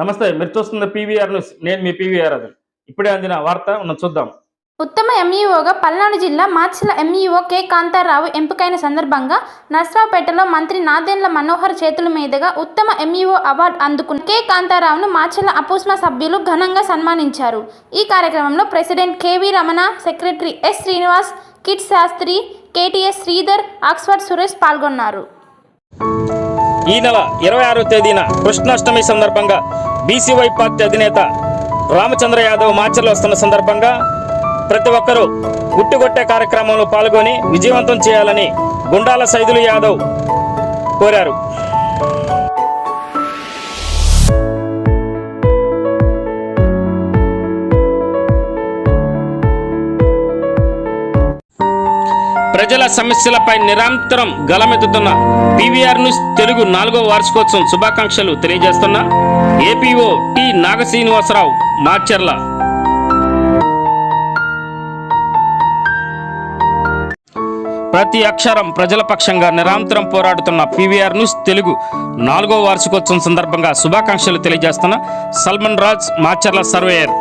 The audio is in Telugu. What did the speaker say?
నమస్తే మీరు చూస్తున్న పీవీఆర్ న్యూస్. నేను మీ పీవీఆర్ అది ఇప్పుడే అందిన వార్త చూద్దాం. ఉత్తమ ఎంఈఓగా పల్నాడు జిల్లా మార్చిల ఎంఈఓ కె. కాంతారావు ఎంపికైన సందర్భంగా నర్సరావుపేటలో మంత్రి నాదెండ్ల మనోహర్ చేతుల మీదుగా ఉత్తమ ఎంఈఓ అవార్డు అందుకున్న కె. కాంతారావును మార్చిల అపూస్మ సభ్యులు ఘనంగా సన్మానించారు. ఈ కార్యక్రమంలో president KV Ramana secretary S. Srinivas kit Sastry KTS Sridhar Oxford Suresh పాల్గొన్నారు. ఈ నెల ఇరవై ఆరో తేదీన కృష్ణాష్టమి సందర్భంగా బీసీవై పార్టీ అధినేత రామచంద్ర యాదవ్ మాచర్లు వస్తున్న సందర్భంగా ప్రతి ఒక్కరూ గుట్టుగొట్టే కార్యక్రమంలో పాల్గొని విజయవంతం చేయాలని గుండాల సైదులు యాదవ్ కోరారు. ప్రజల సమస్యలపై నిరంతరం గలమెత్తుతున్న పీవీఆర్ న్యూస్ తెలుగు నాలుగో వార్షికోత్సవం శుభాకాంక్షలు తెలియజేస్తున్న ఏపీఓ టి నాగశ్రీనివాసరావు మార్చర్ల ప్రతి అక్షరం ప్రజల పక్షంగా నిరంతరం పోరాడుతున్న పీవీఆర్ న్యూస్ తెలుగు నాలుగో వార్షికోత్సవం సందర్భంగా శుభాకాంక్షలు తెలియజేస్తున్న సల్మన్ రాజ్ మాచర్ల సర్వేయర్.